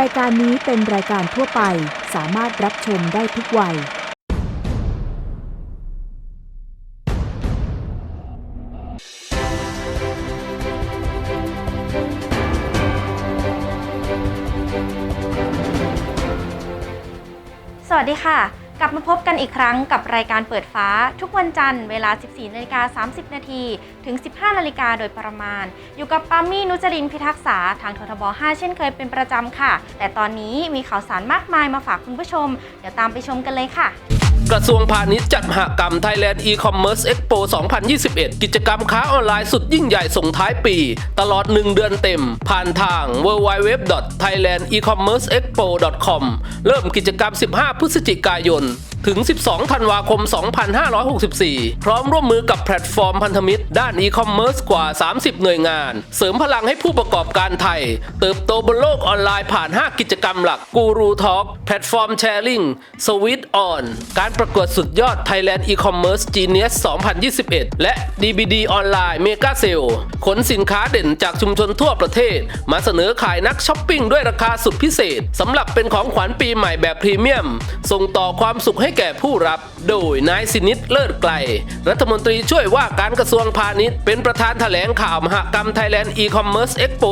รายการนี้เป็นรายการทั่วไป สามารถรับชมได้ทุกวัย สวัสดีค่ะ มาพบกันอีกครั้งกับรายการเปิดฟ้าทุกวันจันทร์เวลา 14นาฬิกา30 นาทีถึง 15นาฬิกาโดยประมาณ อยู่กับปามี่นุจรินพิทักษาทางททบ 5 เช่นเคยเป็นประจำค่ะ แต่ตอนนี้มีข่าวสารมากมายมาฝากคุณผู้ชม เดี๋ยวตามไปชมกันเลยค่ะ กระทรวงพาณิชย์จัดมหกรรม Thailand E-Commerce Expo 2021 กิจกรรมค้าออนไลน์สุดยิ่งใหญ่ส่งท้ายปี ตลอด 1 เดือนเต็ม ผ่านทาง www.thailandecommerceexpo.com เริ่มกิจกรรม 15 พฤศจิกายน ถึง 12 ธันวาคม 2564 พร้อมร่วมมือกับแพลตฟอร์มพันธมิตร ด้านอีคอมเมิร์ซกว่า 30 หน่วยงาน เสริมพลังให้ผู้ประกอบการไทย เติบโตบนโลกออนไลน์ผ่าน 5 กิจกรรมหลักกูรูทอ k แพลตฟอร์มแชร์ลิงสวิตออนการประกวดสุดยอด Thailand E-commerce Genius 2021 และ DBD ออนไลน์เมกาเซลขนสินค้าเด่นจากชุมชนทั่วประเทศ มาเสนอขายนักช้อปปิ้งด้วยราคาสุดพิเศษสำหรับเป็นของขวัญปีใหม่แบบพรีเมียม ส่งต่อความสุขให้แก่ผู้รับ โดยนายสินิตเลิศไกล รัฐมนตรีช่วยว่าการกระทรวงพาณิชย์ เป็นประธานแถลงข่าวมหกรรม Thailand E-commerce Expo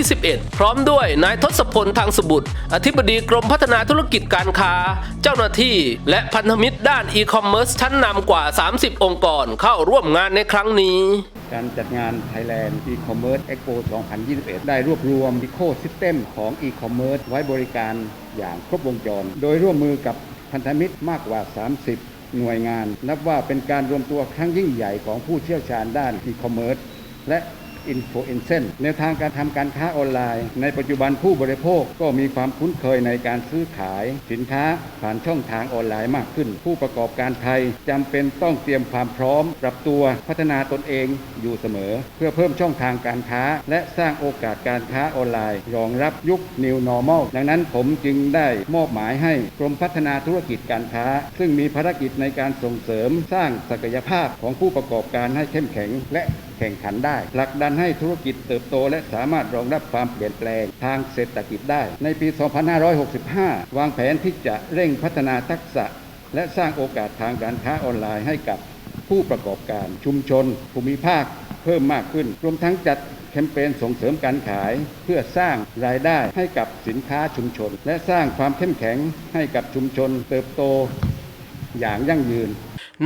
2021 พร้อมด้วยนายทศพลทางสบุตร อธิบดีกรมพัฒนาธุรกิจการค้า เจ้าหน้าที่และพันธมิตรด้าน e-commerce ชั้นนำกว่า 30 องค์กรเข้าร่วมงานในครั้งนี้การจัดงาน Thailand E-commerce Expo 2021 ได้รวบรวม Ecosystem ของ E-commerce ไว้บริการอย่างครบวงจร โดยร่วมมือกับ พันธมิตรมากกว่า 30 หน่วยงาน นับว่าเป็นการรวมตัวครั้งยิ่งใหญ่ของผู้เชี่ยวชาญด้านอีคอมเมิร์ซและ อินโฟเอนเซนแนทางการทำการค้าออนไลน์ ในปัจจุบันผู้บริโภคก็มีความคุ้นเคยในการซื้อขายสินค้าผ่านช่องทางออนไลน์มากขึ้น ผู้ประกอบการไทยจำเป็นต้องเตรียมความพร้อม ปรับตัวพัฒนาตนเองอยู่เสมอ เพื่อเพิ่มช่องทางการค้า และสร้างโอกาสการค้าออนไลน์ รองรับยุค New Normal ดังนั้นผมจึงได้มอบหมายให้กรมพัฒนาธุรกิจการค้า ซึ่งมีภารกิจในการส่งเสริมสร้างศักยภาพของผู้ประกอบการให้เข้มแข็งและ แข่งขันได้ผลักดันให้ธุรกิจเติบโต และสามารถรองรับความเปลี่ยนแปลงทางเศรษฐกิจได้ ในปี 2565 วางแผนที่จะเร่งพัฒนาทักษะ และสร้างโอกาสทางการค้าออนไลน์ให้กับผู้ประกอบการชุมชน ภูมิภาค เพิ่มมากขึ้น รวมทั้งจัดแคมเปญส่งเสริมการขาย เพื่อสร้างรายได้ให้กับสินค้าชุมชน และสร้างความเข้มแข็งให้กับชุมชน เติบโตอย่างยั่งยืน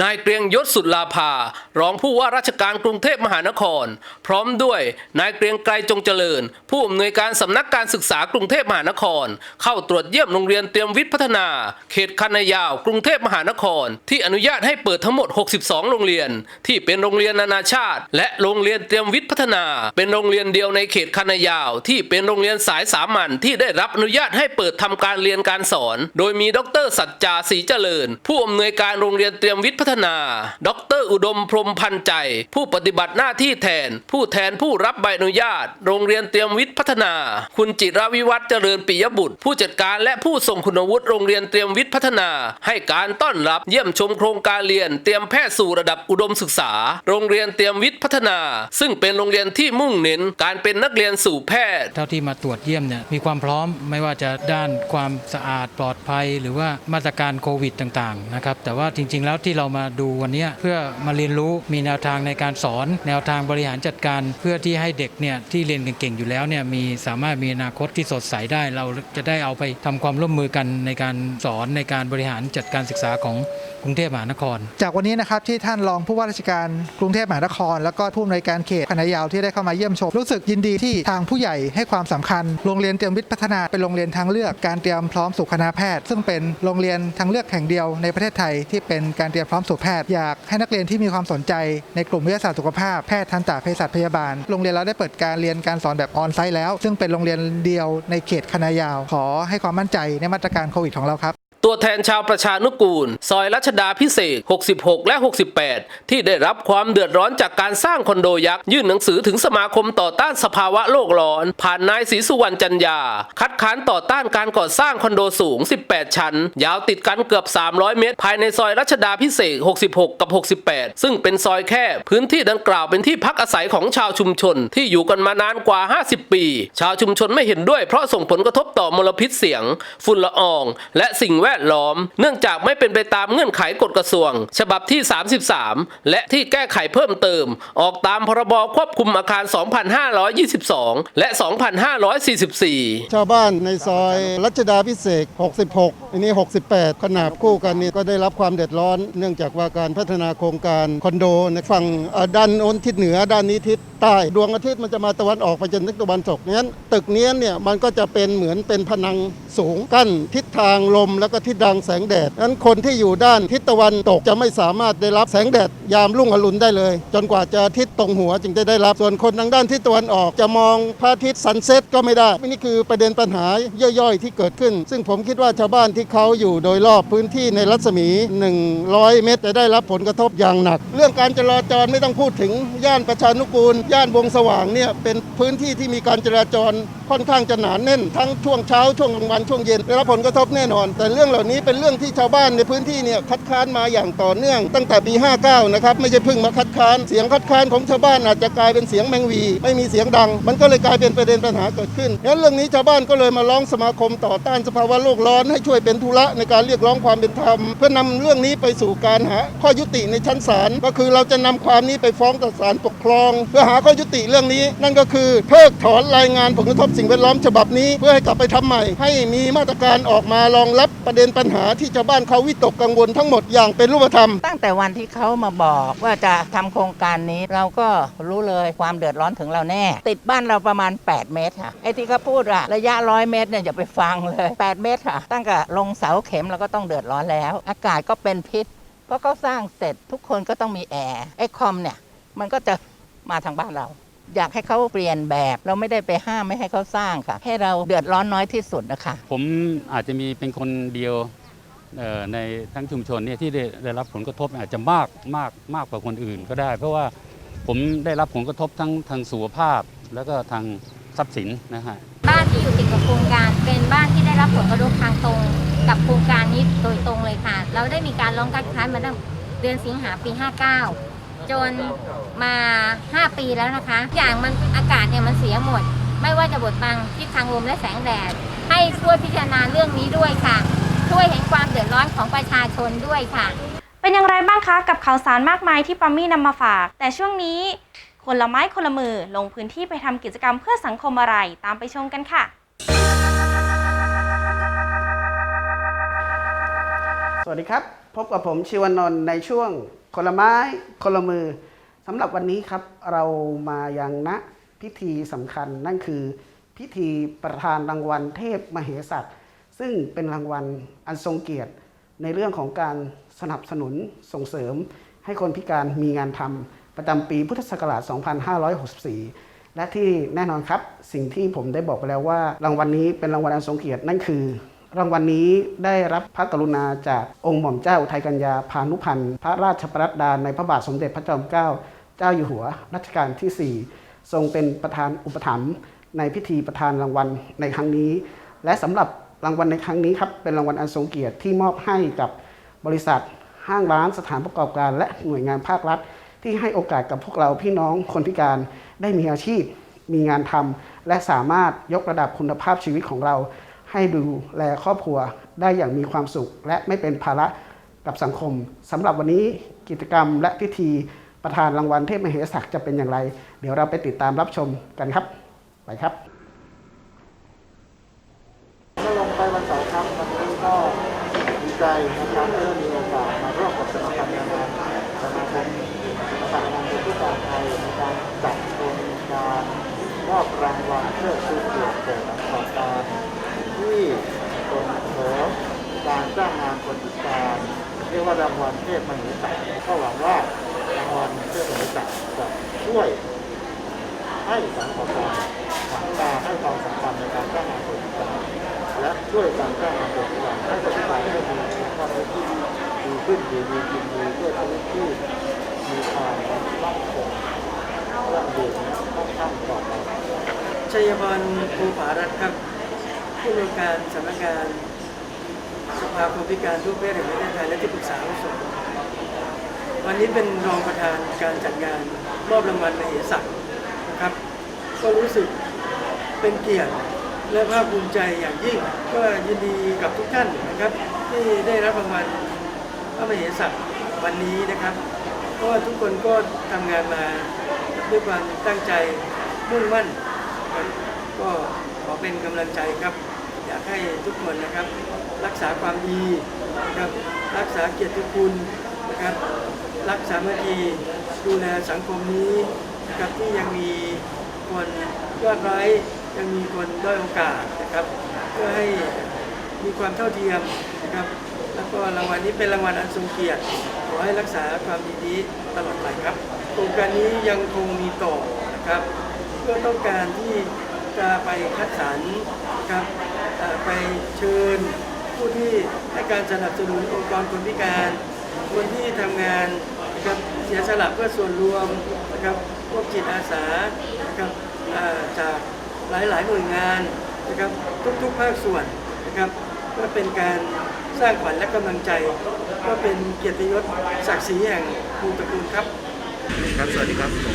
นายเกรียงยศสุดลาภารองผู้ว่าราชการกรุงเทพมหานคร พร้อมด้วยนายเกรียงไกรจงเจริญ ผู้อำนวยการสำนักการศึกษากรุงเทพมหานคร เข้าตรวจเยี่ยมโรงเรียนเตรียมวิทย์พัฒนา เขตคันนายาว กรุงเทพมหานคร ที่อนุญาตให้เปิดทั้งหมด 62 โรงเรียน ที่เป็นโรงเรียนนานาชาติ และโรงเรียนเตรียมวิทย์พัฒนา เป็นโรงเรียนเดียวในเขตคันนายาว ที่เป็นโรงเรียนสายสามัญที่ได้รับอนุญาตให้เปิดทำการเรียนการสอน โดยมีดรสัจจาศรีเจริญ ผู้อำนวยการโรงเรียนเตรียมวิทย์พัฒนา ดร อุดมพรมพันธ์ใจ ผู้ปฏิบัติหน้าที่แทน ผู้แทนผู้รับใบอนุญาต โรงเรียนเตรียมวิทย์พัฒนา คุณจิรวิวัฒน์เจริญปิยบุตร ผู้จัดการและผู้ทรงคุณวุฒิโรงเรียนเตรียมวิทย์พัฒนา ให้การต้อนรับเยี่ยมชมโครงการเรียนเตรียมแพทย์สู่ระดับอุดมศึกษา โรงเรียนเตรียมวิทย์พัฒนา ซึ่งเป็นโรงเรียนที่มุ่งเน้นการเป็นนักเรียนสู่แพทย์ เท่าที่มาตรวจเยี่ยมเนี่ยมีความพร้อมไม่ว่าจะด้านความสะอาดปลอดภัย หรือว่ามาตรการโควิดต่างๆนะครับแต่ว่าจริง ๆ แล้วที่เรามาดูวันนี้เพื่อมาเรียนรู้มีแนวทางในการสอน แนวทางบริหารจัดการ เพื่อที่ให้เด็กเนี่ยที่เรียนเก่งๆอยู่แล้วเนี่ยมีสามารถมีอนาคตที่สดใสได้ เราจะได้เอาไปทำความร่วมมือกันในการสอนในการบริหารจัดการศึกษาของกรุงเทพมหานคร จากวันนี้นะครับที่ท่านรองผู้ว่าราชการกรุงเทพมหานคร แล้วก็ผู้อำนวยการเขตคณะยาวที่ได้เข้ามาเยี่ยมชม รู้สึกยินดีที่ทางผู้ใหญ่ให้ความสำคัญ โรงเรียนเตรียมวิทย์พัฒนาเป็นโรงเรียนทางเลือกการเตรียมพร้อมสู่คณะแพทย์ ซึ่งเป็นโรงเรียนทางเลือกแห่งเดียวในประเทศไทยที่เป็นการเตรียมพร้อมสู่แพทย์อยากให้นักเรียนที่มีความสนใจในกลุ่มวิทยาศาสตร์สุขภาพแพทย์ทันตเภสัชพยาบาล โรงเรียนเราได้เปิดการเรียนการสอนแบบออนไซต์แล้ว ซึ่งเป็นโรงเรียนเดียวในเขตคณะยาว ขอให้ความมั่นใจในมาตรการโควิดของเราครับ ตัวแทนชาวประชานุกูล ซอยรัชดาพิเศษ 66 และ 68 ที่ได้รับความเดือดร้อนจากการสร้างคอนโดยักษ์ ยื่นหนังสือถึงสมาคมต่อต้านสภาวะโลกร้อน ผ่านนายศรีสุวรรณจันยา คัดค้านต่อต้านการก่อสร้างคอนโดสูง 18 ชั้น ยาวติดกันเกือบ 300 เมตร ภายในซอยรัชดาพิเศษ 66 กับ 68 ซึ่งเป็นซอยแคบพื้นที่ดังกล่าวเป็นที่พักอาศัยของชาวชุมชน ที่อยู่กันมานานกว่า 50 ปี ชาวชุมชนไม่เห็นด้วยเพราะส่งผลกระทบต่อมลพิษเสียง ฝุ่นละออง และสิ่งแวดล้อม เนื่องจากไม่เป็นไปตามเงื่อนไขกฎกระทรวง ฉบับที่ 33 และที่แก้ไขเพิ่มเติม ออกตามพรบควบคุมอาคาร 2522 และ 2544 ชาวบ้านในซอยรัชดาพิเศษก66 อันนี้ 68 ขนาบคู่กันนี่ก็ได้รับความเดือดร้อน เนื่องจากว่าการพัฒนาโครงการคอนโดในฝั่งด้านโน้นทิศเหนือด้านนี้ทิศใต้ดวงอาทิตย์มันจะมาตะวันออกไปจนถึงตะวันตกงั้นตึกนี้เนี่ยมันก็จะเป็นเหมือนเป็นผนังสูงกั้นทิศทางลมแล้วก็ทิศทางแสงแดดนั้นคนที่อยู่ด้านทิศตะวันตกจะไม่สามารถได้รับแสงแดดยามรุ่งอรุณได้เลย จนกว่าจะทิศตรงหัวจึงจะได้รับส่วนคนทางด้านทิศตะวันออกจะมองพระอาทิตย์ซันเซ็ตก็ไม่ได้นี่คือประเด็นปัญหาย่อยๆ ที่เกิดขึ้น ซึ่งผมคิดว่าชาวบ้านที่เขาอยู่โดยรอบพื้นที่ในรัศมี 100 เมตรจะได้รับผลกระทบอย่างหนัก เรื่องการจราจรไม่ต้องพูดถึงย่านประชานุกูล ย่านวงสว่างเนี่ยเป็นพื้นที่ที่มีการจราจรค่อนข้างจะหนาแน่น ทั้งช่วงเช้าช่วงกลางวันช่วงเย็นได้รับผลกระทบแน่นอน แต่เรื่องเหล่านี้เป็นเรื่องที่ชาวบ้านในพื้นที่เนี่ยคัดค้านมาอย่างต่อเนื่อง ตั้งแต่ปี 59 นะครับไม่ใช่เพิ่งมาคัดค้านเสียงคัดค้านของชาวบ้านอาจจะกลายเป็นเสียงแมงวี ไม่มีเสียงดัง มันก็เลยกลายเป็นประเด็นปัญหาเกิดขึ้นงั้นเรื่องนี้ชาวบ้านก็เลยมาร้องสมาคมต่อต้านสภาวะโลกร้อนให้ช่วยเป็นธุระในการเรียกร้องความเป็นธรรม เพื่อนำเรื่องนี้ไปสู่การหาข้อยุติในชั้นศาลก็คือเราจะนำความนี้ไปฟ้องต่อศาลปกครอง เพื่อหาข้อยุติเรื่องนี้ นั่นก็คือเพิกถอนรายงานผลกระทบสิ่งแวดล้อมฉบับนี้ เพื่อให้กลับไปทำใหม่ ให้มีมาตรการออกมารองรับประเด็นปัญหาที่ชาวบ้านเขาวิตกกังวลทั้งหมดอย่างเป็นรูปธรรม ตั้งแต่วันที่เขามาบอกว่าจะทำโครงการนี้เราก็รู้เลยความเดือดร้อนถึงเราแน่ ติดบ้านเราประมาณ 8 เมตรค่ะไอ้ที่เขาพูดอะระยะร้อยเมตรเนี่ยอย่าไปฟังเลย 8 เมตรค่ะ ตั้งแต่ลงเสาเข็มเราก็ต้องเดือดร้อนแล้ว อากาศก็เป็นพิษ เพราะเขาสร้างเสร็จทุกคนก็ต้องมีแอร์ไอ้คอมเนี่ยมันก็จะมาทางบ้านเรา อยากให้เขาเปลี่ยนแบบ เราไม่ได้ไปห้ามไม่ให้เขาสร้างค่ะ ให้เราเดือดร้อนน้อยที่สุดนะคะผมอาจจะมีเป็นคนเดียวเอ่อในทั้งชุมชนเนี่ยที่ได้ได้รับผลกระทบอาจจะมากมากมากกว่าคนอื่นก็ได้ เพราะว่าผมได้รับผลกระทบทั้งทางสุขภาพ แล้วก็ทางทรัพย์สินนะฮะ บ้านที่อยู่ติดกับโครงการ เป็นบ้านที่ได้รับผลกระทบทางตรง กับโครงการนี้โดยตรงเลยค่ะ เราได้มีการร้องคัดค้านมาตั้งเดือนสิงหาปี 59 จนมา 5 ปีแล้วนะคะอย่างมันอากาศเนี่ยมันเสียหมด ไม่ว่าจะบดบังทิศทางลมและแสงแดด ให้ช่วยพิจารณาเรื่องนี้ด้วยค่ะ ช่วยเห็นความเดือดร้อนของประชาชนด้วยค่ะ เป็นอย่างไรบ้างคะกับข่าวสารมากมายที่ปามี่นำมาฝาก แต่ช่วงนี้คนละไม้คนละมือลงพื้นที่ไปทำกิจกรรมเพื่อสังคมอะไรตามไปชมกันค่ะสวัสดีครับ พบกับผมชิวนนท์ในช่วง คนละไม้คนละมือสำหรับวันนี้ครับเรามายังณพิธีสำคัญนั่นคือพิธีประธานรางวัลเทพมเหสัตซึ่งเป็นรางวัลอันทรงเกียรติ ในเรื่องของการสนับสนุนส่งเสริม ให้คนพิการมีงานทำประจำปีพุทธศักราช 2564 และที่แน่นอนครับสิ่งที่ผมได้บอกไปแล้วว่า รางวัลนี้เป็นรางวัลอันทรงเกียรตินั่นคือ รางวัลนี้ได้รับพระกรุณาจากองค์หม่อมเจ้าอุทัยกัญญาพานุพันธ์พระราชประดาในพระบาทสมเด็จพระจอมเกล้าเจ้าอยู่หัวรัชกาลที่ 4 ทรงเป็นประธานอุปถัมภ์ในพิธีประธานรางวัลในครั้งนี้ และสำหรับรางวัลในครั้งนี้ครับเป็นรางวัลอันทรงเกียรติที่มอบให้กับบริษัท ห้างร้านสถานประกอบการ และหน่วยงานภาครัฐ ที่ให้โอกาสกับพวกเราพี่น้องคนพิการได้มีอาชีพ มีงานทำและสามารถยกระดับคุณภาพชีวิตของเรา ให้ดูแลครอบครัวได้อย่างมีความสุข และไม่เป็นภาระกับสังคมสำหรับวันนี้กิจกรรมและพิธีประธานรางวัลเทพมเหสักจะเป็นอย่างไร เดี๋ยวเราไปติดตามรับชมกันครับ ไปครับ เมื่อลงไปวันเสาร์ครับวันนี้ก็ดีใจนะครับที่ได้มีโอกาสมาร่วมกับสมาคมงานสมาคมสมาคมงานผู้การไทยในการจัดโครงการมอบรางวัลเพื่อชูเกียรติแก่นักต่อการที่ส่งเสริมการจ้างงานคนพิการ เรียกว่ารางวัลเทพมหิสักก็หวังว่ารางวัลเทพมหิสักจะช่วยให้สังคมหันมาให้ความสำคัญในการจ้างงานคนพิการและช่วยการจ้างงานคนพิการให้คนพิการได้มีขึ้นอยู่ดีกินดีด้วยชีวิตที่มีความมั่นคงยั่งยืนค่อนข้างปลอดภัยชัยพรภูผารัตครับผู้อำนวยการสำนักงาน สภาคนพิการทุกเพศแห่งประเทศไทยและที่ปรึกษาอาวุโสวันนี้เป็นรองประธานการจัดงานมอบรางวัลมเหสักนะครับ ก็รู้สึกเป็นเกียรติและภาคภูมิใจอย่างยิ่ง ก็ยินดีกับทุกท่านนะครับ ที่ได้รับรางวัลพระมเหสักวันนี้นะครับ เพราะว่าทุกคนก็ทำงานมาด้วยความตั้งใจมุ่งมั่น ก็ขอเป็นกำลังใจครับ อยากให้ทุกคนนะครับ รักษาความดีนะครับรักษาเกียรติคุณนะครับ รักษาเมื่อคีดูแลสังคมนี้นะครับที่ยังมีคนยอดไร้ยังมีคนด้อยโอกาสนะครับ เพื่อให้มีความเท่าเทียมนะครับ แล้วก็รางวัลนี้เป็นรางวัลอันทรงเกียรติขอให้รักษาความดีนี้ตลอดไปครับโครงการนี้ยังคงมีต่อนะครับ เพื่อต้องการที่จะไปคัดสรรนะครับ ไปเชิญผู้ที่ให้การสนับสนุนองค์กรคนพิการ คนที่ทำงานนะครับเสียสละเพื่อส่วนรวมนะครับพวกจิตอาสานะครับเอ่อจากหลายๆหน่วยงานนะครับทุกๆภาคส่วนนะครับเพื่อเป็นการสร้างขวัญและกำลังใจ ก็เป็นเกียรติยศศักดิ์ศรีแห่งภูตระกูลครับครับ สวัสดีครับผม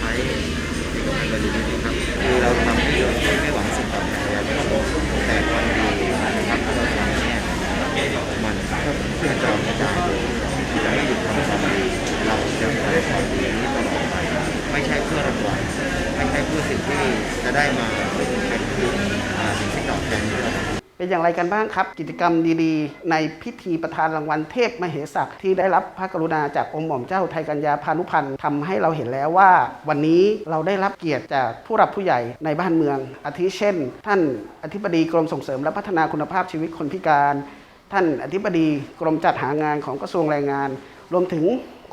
ไทยเอกพันธ์บริบครับคือเราทำไม่ไม่ไม่หวังสิ่ง แต่ความดีนะครับที่เราทำเนี่ยมันเพื่อจะกระจายจะไม่หยุดทำความดีเราจะทำความดีนี้ตลอดไปไม่ใช่เพื่อรางวัลไม่ใช่เพื่อสิ่งที่จะได้มาเป็นเป็นอ่าสิ่งที่ตอบแทนที่เราทำ เป็นอย่างไรกันบ้างครับ กิจกรรมดีๆ ในพิธีประธานรางวัลเทพมเหสักที่ได้รับพระกรุณาจากองค์หม่อมเจ้าไทยกัญญาพานุพันธ์ทำให้เราเห็นแล้วว่า วันนี้เราได้รับเกียรติจากผู้รับผู้ใหญ่ในบ้านเมือง อาทิเช่น ท่านอธิบดีกรมส่งเสริมและพัฒนาคุณภาพชีวิตคนพิการ ท่านอธิบดีกรมจัดหางานของกระทรวงแรงงาน รวมถึง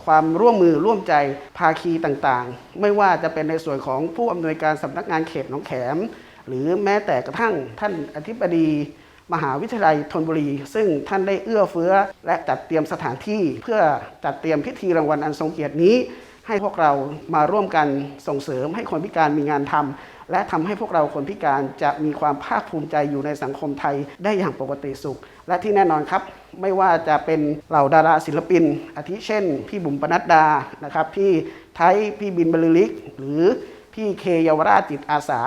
ความร่วมมือร่วมใจภาคีต่างๆ ไม่ว่าจะเป็นในส่วนของผู้อำนวยการสำนักงานเขตหนองแขม หรือแม้แต่กระทั่งท่านอธิบดี มหาวิทยาลัยธนบุรี ซึ่งท่านได้เอื้อเฟื้อ และจัดเตรียมสถานที่เพื่อจัดเตรียมพิธีรางวัลอันทรงเกียรตินี้ ให้พวกเรามาร่วมกันส่งเสริมให้คนพิการมีงานทำและทำให้พวกเราคนพิการจะมีความภาคภูมิใจอยู่ในสังคมไทยได้อย่างปกติสุข และที่แน่นอนครับไม่ว่าจะเป็นเหล่าดาราศิลปิน อาทิเช่น พี่บุ๋มปนัดดานะครับพี่ไทยพี่บินบรรลือฤทธิ์หรือพี่เคเยาวราชจิตอาสา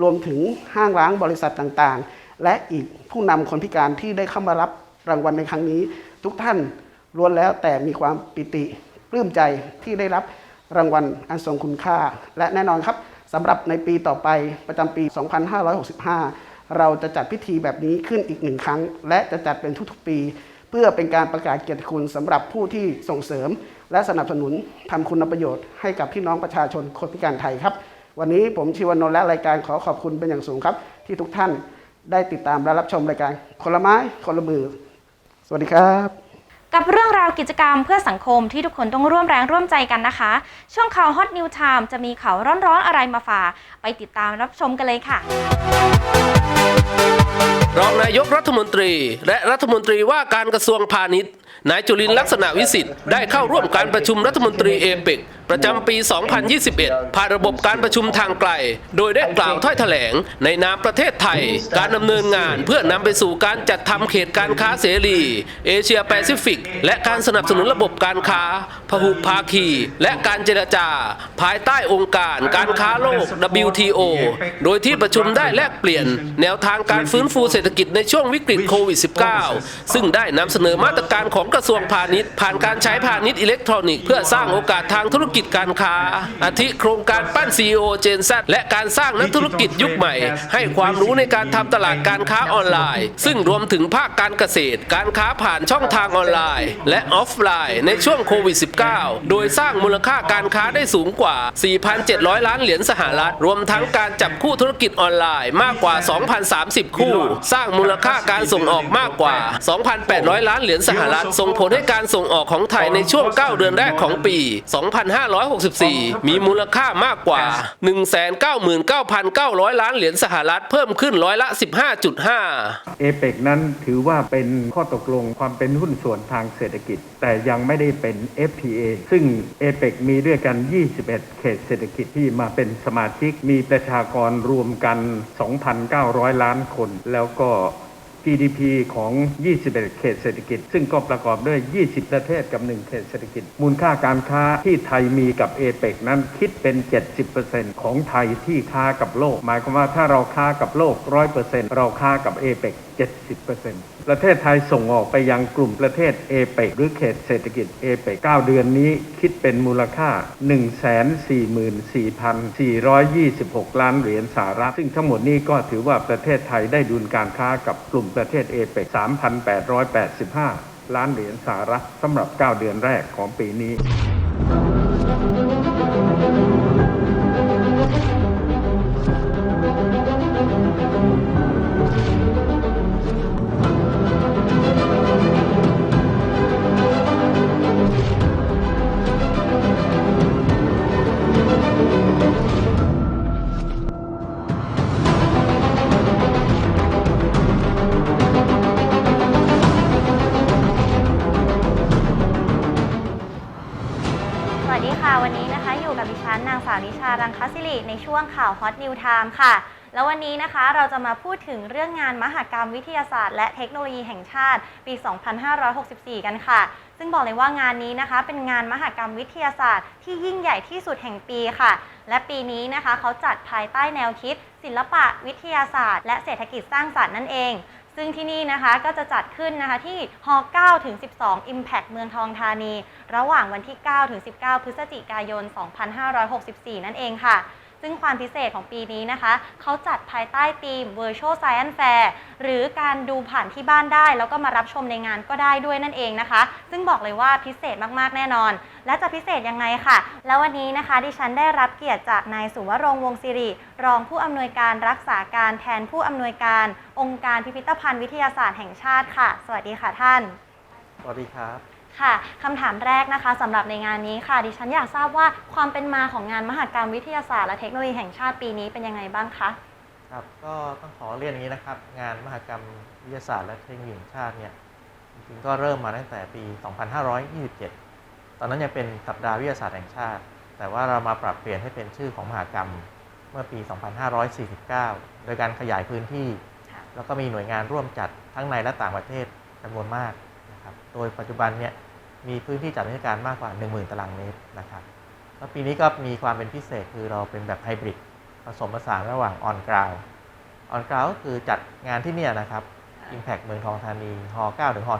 รวมถึงห้างร้างบริษัทต่างๆ และอีกผู้นำคนพิการที่ได้เข้ามารับรางวัลในครั้งนี้ ทุกท่านล้วนแล้วแต่มีความปิติปลื้มใจที่ได้รับรางวัลอันทรงคุณค่า และแน่นอนครับสำหรับในปีต่อไปประจำปี 2565 เราจะจัดพิธีแบบนี้ขึ้นอีกหนึ่งครั้ง และจะจัดเป็นทุกๆปี เพื่อเป็นการประกาศเกียรติคุณสำหรับผู้ที่ส่งเสริม และสนับสนุนทำคุณประโยชน์ให้กับพี่น้องประชาชนคนพิการไทยครับ วันนี้ผมชีวนนท์และรายการขอขอบคุณเป็นอย่างสูงครับ ที่ทุกท่าน ได้ติดตามและรับชมรายการคนละไม้คนละมือ สวัสดีครับ กับเรื่องราวกิจกรรมเพื่อสังคมที่ทุกคนต้องร่วมแรงร่วมใจกันนะคะ ช่วงข่าวฮอตนิวไทม์จะมีข่าวร้อนๆอะไรมาฝากไปติดตามรับชมกันเลยค่ะ รองนายกรัฐมนตรี และรัฐมนตรีว่าการกระทรวงพาณิชย์ นายจุลินลักษณะวิสิทธิ์ได้เข้าร่วมการประชุมรัฐมนตรีเอเปกประจำปี 2021 ผ่านระบบการประชุมทางไกล โดยได้กล่าวถ้อยแถลง ในนามประเทศไทย การดำเนินงานเพื่อนำไปสู่การจัดทำเขตการค้าเสรี เอเชียแปซิฟิก และการสนับสนุนระบบการค้า พหุภาคี และการเจรจา ภายใต้องค์การการค้าโลก WTO โดยที่ประชุมได้แลกเปลี่ยน แนวทางการฟื้นฟูเศรษฐกิจในช่วงวิกฤตโควิด -19 ซึ่งได้นำเสนอมาตรการของของกระทรวงพาณิชย์ ผ่านการใช้พาณิชย์อิเล็กทรอนิกส์เพื่อสร้างโอกาสทางธุรกิจการค้า อาทิโครงการปั้น CEO เจนซและการสร้างนักธุรกิจยุคใหม่ ให้ความรู้ในการทำตลาดการค้าออนไลน์ ซึ่งรวมถึงภาคการเกษตร การค้าผ่านช่องทางออนไลน์ และออฟไลน์ ในช่วงโควิด -19 โดยสร้างมูลค่าการค้าได้สูงกว่า 4,700 ล้านเหรียญสหรัฐ รวมทั้งการจับคู่ธุรกิจออนไลน์มากกว่า 2,030 คู่ สร้างมูลค่าการส่งออกมากกว่า 2,800 ล้านเหรียญสหรัฐส่งผลให้การส่งออกของไทยในช่วง 9 เดือนแรกของปี 2564 มีมูลค่ามากกว่า 199,900 ล้านเหรียญสหรัฐเพิ่มขึ้นร้อยละ 15.5 เอเปกนั้นถือว่าเป็นข้อตกลงความเป็นหุ้นส่วนทางเศรษฐกิจ แต่ยังไม่ได้เป็น FTA ซึ่งเอเปกมีด้วยกัน 21 เขตเศรษฐกิจที่มาเป็นสมาชิกมีประชากรรวมกัน 2,900 ล้านคนแล้วก็ GDP ของ 21 เขตเศรษฐกิจ ซึ่งก็ประกอบด้วย 20 ประเทศกับ 1 เขตเศรษฐกิจ มูลค่าการค้าที่ไทยมีกับเอเปกนั้นคิดเป็น 70%ของไทยที่ค้ากับโลก หมายความว่าถ้าเราค้ากับโลก 100%เราค้ากับเอเปก70% ประเทศไทยส่งออกไปยังกลุ่มประเทศเอเปกหรือเขตเศรษฐกิจเอเปก9เดือนนี้คิดเป็นมูลค่า 144,426 ล้านเหรียญสหรัฐ ซึ่งทั้งหมดนี้ก็ถือว่าประเทศไทยได้ดุลการค้ากับกลุ่มประเทศเอเปก3,885 ล้านเหรียญสหรัฐสำหรับ 9 เดือนแรกของปีนี้าวนิชารังคศิริในช่วงข่าว Hot New Time ค่ะ แล้ววันนี้นะคะเราจะมาพูดถึงเรื่องงานมหกรรมวิทยาศาสตร์ และเทคโนโลยีแห่งชาติ ปี 2564 กันค่ะ ซึ่งบอกเลยว่างานนี้นะคะ เป็นงานมหกรรมวิทยาศาสตร์ ที่ยิ่งใหญ่ที่สุดแห่งปีค่ะ และปีนี้นะคะเขาจัดภายใต้แนวคิด ศิลปะวิทยาศาสตร์ และเศรษฐกิจสร้างสรรค์นั่นเอง ซึ่งที่นี่นะคะก็จะจัดขึ้นนะคะที่ฮ9ถึง12 Impact เมืองทองธานี ระหว่างวันที่9ถึง19 พฤศจิกายน 2564 นั่นเองค่ะ ซึ่งความพิเศษของปีนี้นะคะ เขาจัดภายใต้ธีม Virtual Science Fair หรือการดูผ่านที่บ้านได้ แล้วก็มารับชมในงานก็ได้ด้วยนั่นเองนะคะ ซึ่งบอกเลยว่าพิเศษมากๆแน่นอน และจะพิเศษยังไงค่ะ แล้ววันนี้นะคะดิฉันได้รับเกียรติจากนายสุวรงค์วงศิริ รองผู้อำนวยการรักษาการแทนผู้อำนวยการ องค์การพิพิธภัณฑ์วิทยาศาสตร์แห่งชาติค่ะ สวัสดีค่ะท่าน สวัสดีครับ ค่ะคำถามแรกนะคะสำหรับในงานนี้ค่ะ ดิฉันอยากทราบว่าความเป็นมาของงานมหกรรมวิทยาศาสตร์และเทคโนโลยีแห่งชาติปีนี้เป็นยังไงบ้างคะ ครับก็ต้องขอเรียนอย่างนี้นะครับ งานมหกรรมวิทยาศาสตร์และเทคโนโลยีแห่งชาติเนี่ยจริงๆก็เริ่มมาตั้งแต่ปี 2527 ตอนนั้นยังเป็นสัปดาห์วิทยาศาสตร์แห่งชาติ แต่ว่าเรามาปรับเปลี่ยนให้เป็นชื่อของมหกรรมเมื่อปี 2549 โดยการขยายพื้นที่ แล้วก็มีหน่วยงานร่วมจัดทั้งในและต่างประเทศจำนวนมากนะครับ โดยปัจจุบันเนี่ย มีพื้นที่จัดนิทรรศการมากกว่า 10,000 ตารางเมตรนะครับแล้วปีนี้ก็มีความเป็นพิเศษคือเราเป็นแบบไฮบริดผสมผสานระหว่างออนกราวออนกราวก็คือจัดงานที่เนี่ยนะครับ Impact เมืองทองธานีฮ9ถึงฮ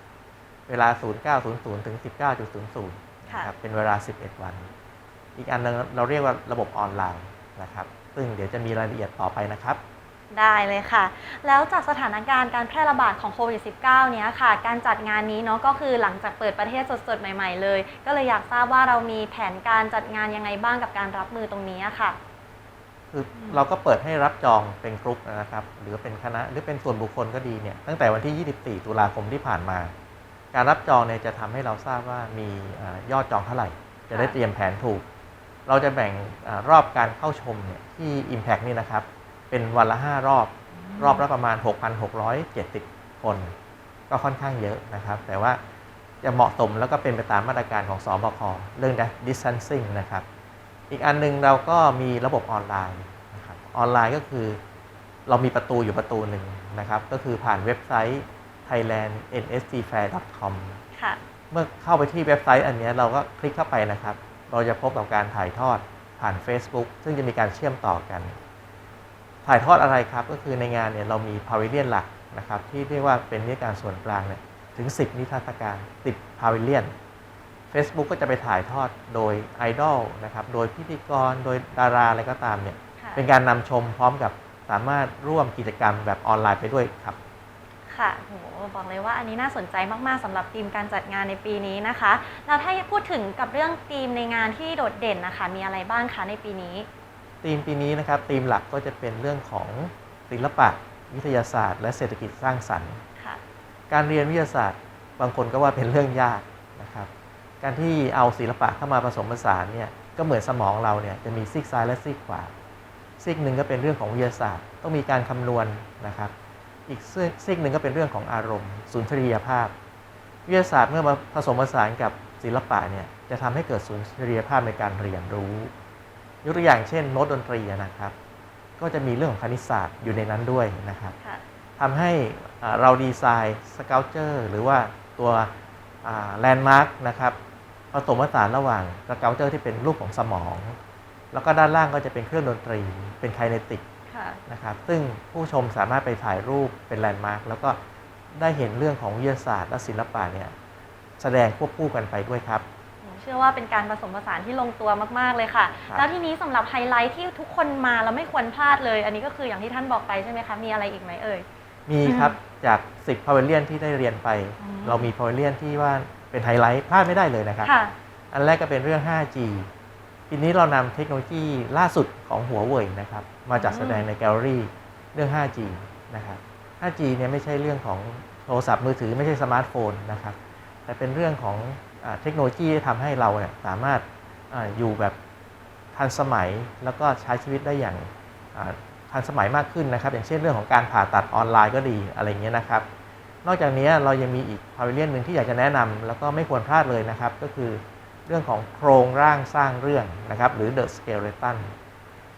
12 เวลา 0900 ถึง 19.00นะครับเป็นเวลา 11 วัน อีกอันหนึงเราเรียกว่าระบบออนไลน์นะครับ ซึ่งเดี๋ยวจะมีรายละเอียดต่อไปนะครับ ได้เลยค่ะ แล้วจากสถานการณ์การแพร่ระบาดของโควิด -19 เนี้ยค่ะ การจัดงานนี้เนาะก็คือหลังจากเปิดประเทศสดๆ ใหม่ ๆ เลย ก็เลยอยากทราบว่าเรามีแผนการจัดงานยังไงบ้างกับการรับมือตรงนี้อะค่ะ คือเราก็เปิดให้รับจองเป็นกรุ๊ปนะครับ หรือเป็นคณะหรือเป็นส่วนบุคคลก็ดีเนี่ยตั้งแต่วันที่ 24 ตุลาคมที่ผ่านมา การรับจองเนี่ยจะทำให้เราทราบว่ามียอดจองเท่าไหร่ จะได้เตรียมแผนถูก เราจะแบ่งอรอบการเข้าชมเนี่ยที่ Impact นี่นะครับ เป็นวันละ 5 รอบ รอบละประมาณ 6,670 คน ก็ค่อนข้างเยอะนะครับ แต่ว่าจะเหมาะสมแล้วก็เป็นไปตามมาตรการของสบคเรื่อง distancing นะครับ อีกอันหนึงเราก็มีระบบออนไลน์นะครับออนไลน์ก็คือเรามีประตูอยู่ประตูหนึ่งนะครับ ก็คือผ่านเว็บไซต์ thailandnsgfair.com ค่ะเมื่อเข้าไปที่เว็บไซต์อันเนี้ยเราก็คลิกเข้าไปนะครับ เราจะพบกับการถ่ายทอดผ่าน Facebook ซึ่งจะมีการเชื่อมต่อกัน ถ่ายทอดอะไรครับ ก็คือในงานเนี่ยเรามีพาวิเลียนหลักนะครับที่เรียกว่าเป็นนิทรรศการส่วนกลางเนี่ยถึง 10 นิทรรศการ10พาวิเลียน Facebook ก็จะไปถ่ายทอดโดยไอดอลนะครับโดยพิธีกรโดยดาราอะไรก็ตามเนี่ยค่ะเป็นการนำชมพร้อมกับสามารถร่วมกิจกรรมแบบออนไลน์ไปด้วยครับค่ะโหบอกเลยว่าอันนี้น่าสนใจมาก ๆสำหรับทีมการจัดงานในปีนี้นะคะ แล้วถ้าพูดถึงกับเรื่องทีมในงานที่โดดเด่นนะคะ มีอะไรบ้างคะในปีนี้ ธีมปีนี้นะครับธีมหลักก็จะเป็นเรื่องของศิลปะ วิทยาศาสตร์ และเศรษฐกิจสร้างสรรค์ค่ะการเรียนวิทยาศาสตร์ บางคนก็ว่าเป็นเรื่องยากนะครับ การที่เอาศิลปะเข้ามาผสมผสานเนี่ยก็เหมือนสมองเราเนี่ยจะมีซีกซ้ายและซีกขวาซีกหนึ่งก็เป็นเรื่องของวิทยาศาสตร์ ต้องมีการคำนวณนะครับ อีกซีกซีกหนึ่งก็เป็นเรื่องของอารมณ์สุนทรียภาพ วิทยาศาสตร์เมื่อมาผสมผสานกับศิลปะเนี่ยจะทำให้เกิดสุนทรียภาพในการเรียนรู้ ยกตัวอย่างเช่นโน้ตดนตรีนะครับ ก็จะมีเรื่องของคณิตศาสตร์อยู่ในนั้นด้วยนะครับค่ะทำให้อ่าเราดีไซน์สเกลเจอร์หรือว่าตัวแลนด์มาร์กนะครับผสมผสานระหว่างสเกลเจอร์ที่เป็นรูปของสมอง แล้วก็ด้านล่างก็จะเป็นเครื่องดนตรีเป็นไคเนติกค่ะนะครับซึ่งผู้ชมสามารถไปถ่ายรูปเป็นแลนด์มาร์กแล้วก็ได้เห็นเรื่องของวิทยาศาสตร์และศิลปะเนี่ยแสดงควบคู่กันไปด้วยครับเชื่อว่าเป็นการผสมผสานที่ลงตัวมากๆเลยค่ะ ครับ แล้วทีนี้สำหรับไฮไลท์ที่ทุกคนมาแล้วไม่ควรพลาดเลย อันนี้ก็คืออย่างที่ท่านบอกไปใช่ไหมคะ มีอะไรอีกไหมเอ่ย มีครับจาก 10 พาวเวอร์เลียนที่ได้เรียนไป อืม เรามีพาวเวอร์เลียนที่ว่าเป็นไฮไลท์พลาดไม่ได้เลยนะครับ ค่ะ อันแรกก็เป็นเรื่อง 5G ปีนี้เรานำเทคโนโลยีล่าสุดของหัวเว่ยนะครับ มาจัดแสดงในแกลเลอรี่เรื่อง 5G นะครับ 5G เนี่ยไม่ใช่เรื่องของโทรศัพท์มือถือไม่ใช่สมาร์ทโฟนนะครับ แต่เป็นเรื่องของอา เทคโนโลยีที่ทำให้เราเนี่ยสามารถออยู่แบบทันสมัยแล้วก็ใช้ชีวิตได้อย่างทันสมัยมากขึ้นนะครับ อย่างเช่นเรื่องของการผ่าตัดออนไลน์ก็ดีอะไรเงี้ยนะครับ นอกจากนี้เรายังมีอีกพาวิเลียนหนึ่งที่อยากจะแนะนำแล้วก็ไม่ควรพลาดเลยนะครับ ก็คือเรื่องของโครงร่างสร้างเรื่องนะครับ หรือ The Skeleton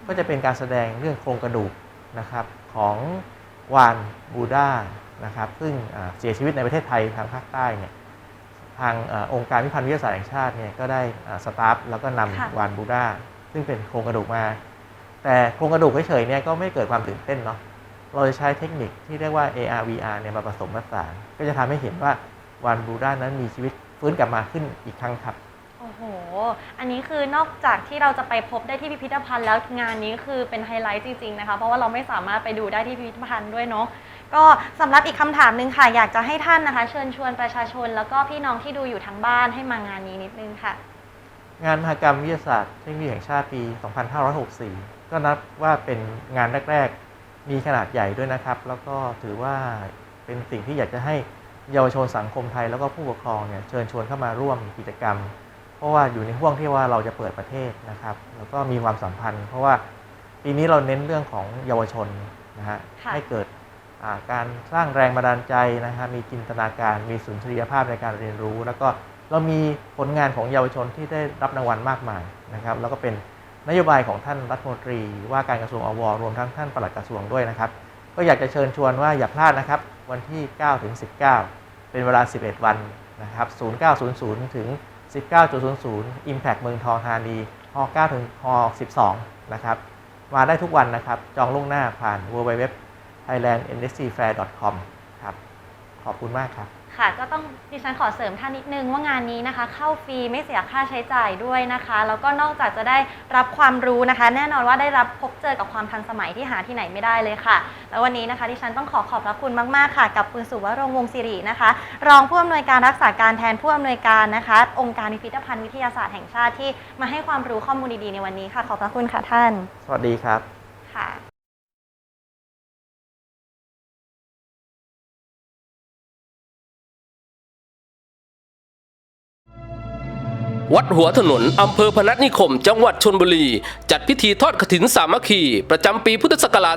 ก็จะเป็นการแสดงเรื่องโครงกระดูกนะครับของวานบูดานะครับ ซึ่งเสียชีวิตในประเทศไทยทางภาคใต้เนี่ย ทางอาองค์การพิพันธ์วิทยาศาสตร์แห่งชาติเนี่ยก็ได้อ่าสตาฟแล้วก็นค่ะำวานบูดาซึ่งเป็นโครงกระดูกมา แต่โครงกระดูกเฉยๆเนี่ยก็ไม่เกิดความตื่นเต้นเนาะเราจะใช้เทคนิคที่เรียกว่า AR VR เนี่ยมาผสมผสานก็จะทำให้เห็นว่าวานบูด้านั้นมีชีวิตฟื้นกลับมาขึ้นอีกครั้งครับโอ้โห อันนี้คือนอกจากที่เราจะไปพบได้ที่พิพิธภัณฑ์แล้วงานนี้คือเป็นไฮไลท์จริงๆนะคะ เพราะว่าเราไม่สามารถไปดูได้ที่พิพิธภัณฑ์ด้วยเนาะ ก็สำหรับอีกคำถามหนึ่งค่ะ อยากจะให้ท่านนะคะ เชิญชวนประชาชน แล้วก็พี่น้องที่ดูอยู่ทางบ้านให้มางานนี้นิดนึงค่ะ งานมหกรรมวิทยาศาสตร์เทคโนโลยีแห่งชาติปี 2564 ก็นับว่าเป็นงานแรก ๆ มีขนาดใหญ่ด้วยนะครับ แล้วก็ถือว่าเป็นสิ่งที่อยากจะให้เยาวชนสังคมไทยแล้วก็ผู้ปกครองเนี่ยเชิญชวนเข้ามาร่วมกิจกรรม เพราะว่าอยู่ในห่วงที่ว่าเราจะเปิดประเทศนะครับ แล้วก็มีความสัมพันธ์ เพราะว่าปีนี้เราเน้นเรื่องของเยาวชนนะฮะค่ะ ให้เกิดอ่า การสร้างแรงบันดาลใจนะฮะมีจินตนาการ มีสุนทรียภาพในการเรียนรู้ แล้วก็เรามีผลงานของเยาวชนที่ได้รับรางวัลมากมายนะครับ แล้วก็เป็นนโยบายของท่านรัฐมนตรี ว่าการกระทรวงอวรวมทั้งท่านปลัดกระทรวงด้วยนะครับ ก็อยากจะเชิญชวนว่าอย่าพลาดนะครับ วันที่9ถึง19 เป็นเวลา 11 วันนะครับ0900 ถึง 19.00 Impact เมืองทองธานีฮ9ถึงฮ12 นะครับ มาได้ทุกวันนะครับ จองล่วงหน้าผ่าน www thailandnscfair.com ครับ ขอบคุณมากครับ ค่ะ ก็ต้องดิฉันขอเสริมท่านนิดนึงว่างานนี้นะคะ เข้าฟรีไม่เสียค่าใช้จ่ายด้วยนะคะ แล้วก็นอกจากจะได้รับความรู้นะคะ แน่นอนว่าได้รับพบเจอกับความทันสมัยที่หาที่ไหนไม่ได้เลยค่ะ แล้ววันนี้นะคะดิฉันต้องขอขอบพระคุณมาก ๆ ค่ะ กับคุณสุวรงค์วงศ์สิรินะคะ รองผู้อำนวยการรักษาการแทนผู้อำนวยการนะคะ องค์การพิพิธภัณฑ์วิทยาศาสตร์แห่งชาติที่มาให้ความรู้ข้อมูลดีๆในวันนี้ค่ะ ขอบพระคุณค่ะท่าน สวัสดีครับค่ะ วัดหัวถนน อำเภอพนัสนิคม จังหวัดชนบุรี จัดพิธีทอดกฐินสามัคคี ประจำปีพุทธศักราช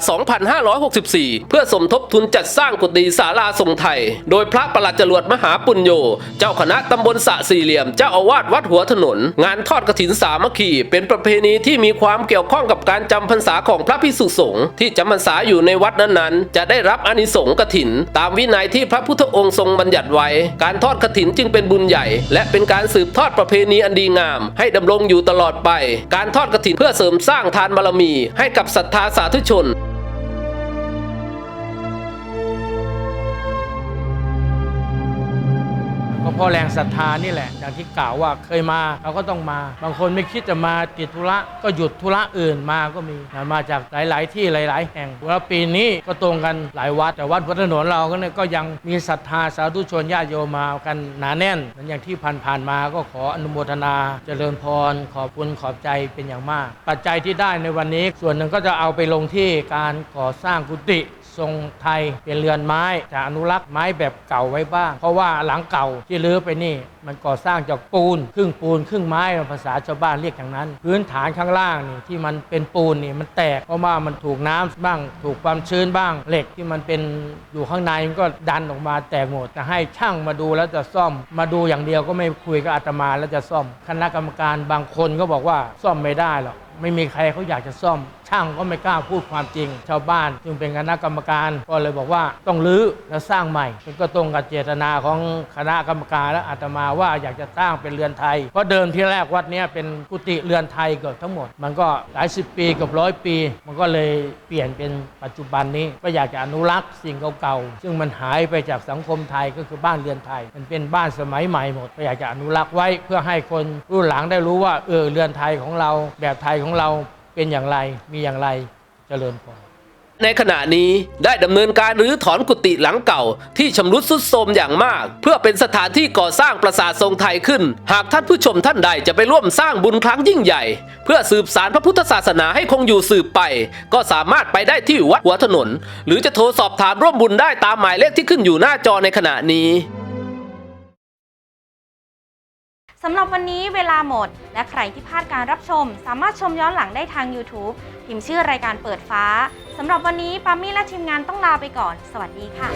2564 เพื่อสมทบทุนจัดสร้างกุฏิศาลาทรงไทย โดยพระประหลัดจรวดมหาปุญโญ เจ้าคณะตำบลสะสี่เหลี่ยม เจ้าอาวาสวัดหัวถนน งานทอดกฐินสามัคคี เป็นประเพณีที่มีความเกี่ยวข้องกับการจำพรรษาของพระภิกษุสงฆ์ที่จำพรรษาอยู่ในวัดนั้นๆ จะได้รับอานิสงส์กฐิน ตามวินัยที่พระพุทธองค์ทรงบัญญัติไว้ การทอดกฐินจึงเป็นบุญใหญ่ และเป็นการสืบทอดประเพณีีอันดีงาม ให้ดำรงอยู่ตลอดไป การทอดกรถินเพื่อเสริมสร้างทานบารมี ให้กับศรัทธาสาธุชน เพราะแรงศรัทธานี่แหละอย่างที่กล่าวว่าเคยมาเราก็ต้องมา บางคนไม่คิดจะมาติดธุระก็หยุดธุระอื่นมาก็มีนะมาจากหลาย ๆ ที่หลาย ๆ แห่งแล้วปีนี้ก็ตรงกันหลายวัด แต่วัดพุทธถนนเราก็เนี่ยก็ยังมีศรัทธาสาธุชนญาติโยมมากันหนาแน่นเหมือนอย่างที่ผ่าน ๆ มาก็ขออนุโมทนาเจริญพร ขอบคุณขอบใจเป็นอย่างมาก ปัจจัยที่ได้ในวันนี้ส่วนหนึ่งก็จะเอาไปลงที่การก่อสร้างกุฏิ ทรงไทยเป็นเรือนไม้จะอนุรักษ์ไม้แบบเก่าไว้บ้าง เพราะว่าหลังเก่าที่รื้อไปนี่ มันก่อสร้างจากปูน ครึ่งปูน ครึ่งไม้ภาษาชาวบ้านเรียกอย่างนั้น พื้นฐานข้างล่างนี่ที่มันเป็นปูนนี่มันแตกเพราะว่ามันถูกน้ำบ้าง ถูกความชื้นบ้าง เหล็กที่มันเป็นอยู่ข้างในมันก็ดันออกมาแตกหมดจะให้ช่างมาดูแล้วจะซ่อมมาดูอย่างเดียวก็ไม่คุยกับอาตมาแล้วจะซ่อม คณะกรรมการบางคนก็บอกว่าซ่อมไม่ได้หรอกไม่มีใครเขาอยากจะซ่อม ช่างก็ไม่กล้าพูดความจริง ชาวบ้านจึงเป็นคณะกรรมการ ก็เลยบอกว่าต้องรื้อแล้วสร้างใหม่มันก็ตรงกับเจตนาของคณะกรรมการและอาตมาว่าอยากจะสร้างเป็นเรือนไทย เพราะเดิมที่แรกวัดนี้เป็นกุฏิเรือนไทยเกือบทั้งหมด มันก็หลายสิบปีเกับร้อยปี มันก็เลยเปลี่ยนเป็นปัจจุบันนี้ ก็อยากจะอนุรักษ์สิ่งเก่าๆซึ่งมันหายไปจากสังคมไทยก็คือบ้านเรือนไทย มันเป็นบ้านสมัยใหม่หมดก็อยากจะอนุรักษ์ไว้เพื่อให้คนรุ่นหลังได้รู้ว่าเออเรือนไทยของเราแบบไทยของเรา เป็นอย่างไรมีอย่างไรเจริญพรในขณะนี้ได้ดำเนินการรื้อถอนกุฏิหลังเก่า ที่ชำรุดทรุดโทรมอย่างมาก เพื่อเป็นสถานที่ก่อสร้างปราสาททรงไทยขึ้น หากท่านผู้ชมท่านใดจะไปร่วมสร้างบุญครั้งยิ่งใหญ่ เพื่อสืบสารพระพุทธศาสนาให้คงอยู่สืบไป ก็สามารถไปได้ที่วัดหัวถนน หรือจะโทรสอบถามร่วมบุญได้ตามหมายเลขที่ขึ้นอยู่หน้าจอในขณะนี้ สำหรับวันนี้เวลาหมด และใครที่พลาดการรับชม สามารถชมย้อนหลังได้ทาง YouTube พิมพ์ชื่อรายการเปิดฟ้าสำหรับวันนี้ปามี่และทีมงานต้องลาไปก่อน สวัสดีค่ะ